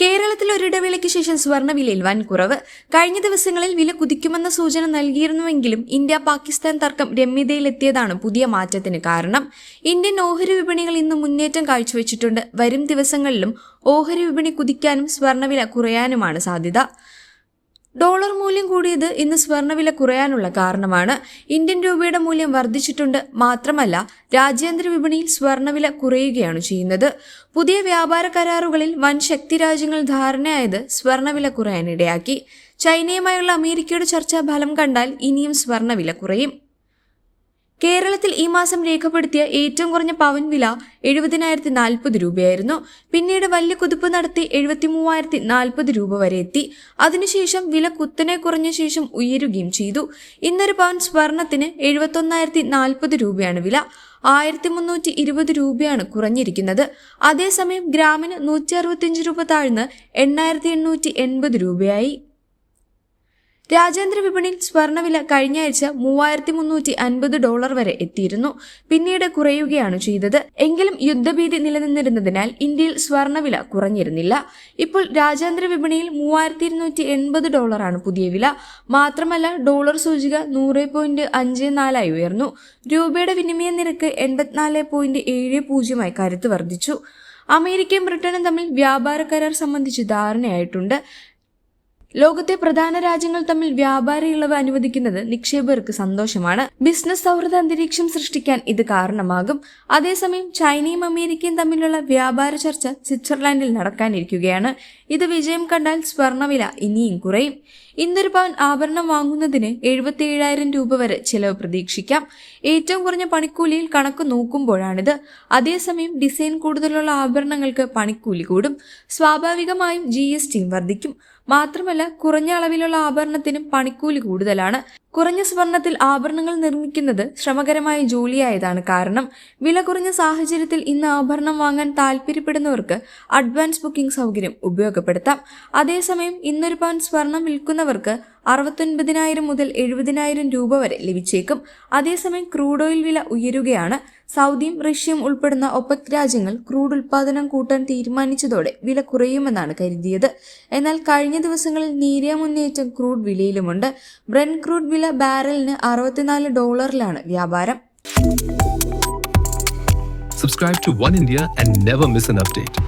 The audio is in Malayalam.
കേരളത്തിൽ ഒരിടവേളയ്ക്ക് ശേഷം സ്വർണവിലയിൽ വൻ കുറവ് കഴിഞ്ഞ ദിവസങ്ങളിൽ വില കുതിക്കുമെന്ന സൂചന നൽകിയിരുന്നുവെങ്കിലും ഇന്ത്യ പാകിസ്ഥാൻ തർക്കം രമ്യതയിലെത്തിയതാണ് പുതിയ മാറ്റത്തിന് കാരണം. ഇന്ത്യൻ ഓഹരി വിപണികൾ ഇന്ന് മുന്നേറ്റം കാഴ്ചവെച്ചിട്ടുണ്ട്. വരും ദിവസങ്ങളിലും ഓഹരി വിപണി കുതിക്കാനും സ്വർണവില കുറയാനുമാണ് സാധ്യത. ഡോളർ മൂല്യം കൂടിയത് ഇന്ന് സ്വർണവില കുറയാനുള്ള കാരണമാണ്. ഇന്ത്യൻ രൂപയുടെ മൂല്യം വർദ്ധിച്ചിട്ടുണ്ട് മാത്രമല്ല രാജ്യാന്തര വിപണിയിൽ സ്വർണവില കുറയുകയാണ് ചെയ്യുന്നത്. പുതിയ വ്യാപാര കരാറുകളിൽ വൻ ശക്തി രാജ്യങ്ങൾ ധാരണയായത് സ്വർണവില കുറയാനിടയാക്കി. ചൈനയുമായുള്ള അമേരിക്കയുടെ ചർച്ച ഫലം കണ്ടാൽ ഇനിയും സ്വർണവില കുറയും. കേരളത്തിൽ ഈ മാസം രേഖപ്പെടുത്തിയ ഏറ്റവും കുറഞ്ഞ പവൻ വില എഴുപതിനായിരത്തി നാൽപ്പത് രൂപയായിരുന്നു. പിന്നീട് വലിയ കുതിപ്പ് നടത്തി എഴുപത്തി മൂവായിരത്തി നാൽപ്പത് രൂപ വരെ എത്തി. അതിനുശേഷം വില കുത്തനെ കുറഞ്ഞ ശേഷം ഉയരുകയും ചെയ്തു. ഇന്നൊരു പവൻ സ്വർണത്തിന് എഴുപത്തൊന്നായിരത്തി നാൽപ്പത് രൂപയാണ് വില. ആയിരത്തി മുന്നൂറ്റി ഇരുപത് രൂപയാണ് കുറഞ്ഞിരിക്കുന്നത്. അതേസമയം ഗ്രാമിന് നൂറ്റി അറുപത്തിയഞ്ച് രൂപ താഴ്ന്ന് എണ്ണായിരത്തി എണ്ണൂറ്റി എൺപത് രൂപയായി. രാജ്യാന്തര വിപണിയിൽ സ്വർണവില കഴിഞ്ഞ ആഴ്ച മൂവായിരത്തി മുന്നൂറ്റി അൻപത് ഡോളർ വരെ എത്തിയിരുന്നു. പിന്നീട് കുറയുകയാണ് ചെയ്തത്. എങ്കിലും യുദ്ധഭീതി നിലനിന്നിരുന്നതിനാൽ ഇന്ത്യയിൽ സ്വർണവില കുറഞ്ഞിരുന്നില്ല. ഇപ്പോൾ രാജ്യാന്തര വിപണിയിൽ മൂവായിരത്തി ഇരുന്നൂറ്റി എൺപത് ഡോളറാണ് പുതിയ വില. മാത്രമല്ല ഡോളർ സൂചിക നൂറ് പോയിന്റ് അഞ്ച് നാലായി ഉയർന്നു. രൂപയുടെ വിനിമയ നിരക്ക് എൺപത്തിനാല് പോയിന്റ് ഏഴ് പൂജ്യമായി കരുത്ത് വർദ്ധിച്ചു. അമേരിക്കയും ബ്രിട്ടനും തമ്മിൽ വ്യാപാര കരാർ സംബന്ധിച്ച് ധാരണയായിട്ടുണ്ട്. ലോകത്തെ പ്രധാന രാജ്യങ്ങൾ തമ്മിൽ വ്യാപാര ഇളവ് അനുവദിക്കുന്നത് നിക്ഷേപകർക്ക് സന്തോഷമാണ്. ബിസിനസ് സൗഹൃദ അന്തരീക്ഷം സൃഷ്ടിക്കാൻ ഇത് കാരണമാകും. അതേസമയം ചൈനയും അമേരിക്കയും തമ്മിലുള്ള വ്യാപാര ചർച്ച സ്വിറ്റ്സർലാൻഡിൽ നടക്കാനിരിക്കുകയാണ്. ഇത് വിജയം കണ്ടാൽ സ്വർണവില ഇനിയും കുറയും. ഇന്നൊരു പവൻ ആഭരണം വാങ്ങുന്നതിന് എഴുപത്തി ഏഴായിരം രൂപ വരെ ചിലവ് പ്രതീക്ഷിക്കാം. ഏറ്റവും കുറഞ്ഞ പണിക്കൂലിയിൽ കണക്ക് നോക്കുമ്പോഴാണിത്. അതേസമയം ഡിസൈൻ കൂടുതലുള്ള ആഭരണങ്ങൾക്ക് പണിക്കൂലി കൂടും. സ്വാഭാവികമായും ജി എസ് ടിയും വർദ്ധിക്കും. മാത്രമല്ല കുറഞ്ഞ അളവിലുള്ള ആഭരണത്തിനും പണിക്കൂലി കൂടുതലാണ്. കുറഞ്ഞ സ്വർണത്തിൽ ആഭരണങ്ങൾ നിർമ്മിക്കുന്നത് ശ്രമകരമായ ജോലിയായതാണ് കാരണം. വില കുറഞ്ഞ സാഹചര്യത്തിൽ ഇന്ന് ആഭരണം വാങ്ങാൻ താല്പര്യപ്പെടുന്നവർക്ക് അഡ്വാൻസ് ബുക്കിംഗ് സൗകര്യം ഉപയോഗപ്പെടുത്താം. അതേസമയം ഇന്നൊരു പവൻ സ്വർണം വിൽക്കുന്നവർക്ക് അറുപത്തൊൻപതിനായിരം മുതൽ എഴുപതിനായിരം രൂപ വരെ ലഭിച്ചേക്കും. അതേസമയം ക്രൂഡ് ഓയിൽ വില ഉയരുകയാണ്. സൗദിയും റഷ്യയും ഉൾപ്പെടുന്ന ഒപ്പക് രാജ്യങ്ങൾ ക്രൂഡ് ഉൽപാദനം കൂട്ടാൻ തീരുമാനിച്ചതോടെ വില കുറയുമെന്നാണ് കരുതിയത്. എന്നാൽ കഴിഞ്ഞ ദിവസങ്ങളിൽ നേരിയ മുന്നേറ്റം ക്രൂഡ് വിലയിലുമുണ്ട്. ബ്രെൻ ക്രൂഡ് വില ബാരലിന് അറുപത്തിനാല് ഡോളറിലാണ് വ്യാപാരം. Subscribe to One India and never miss an update.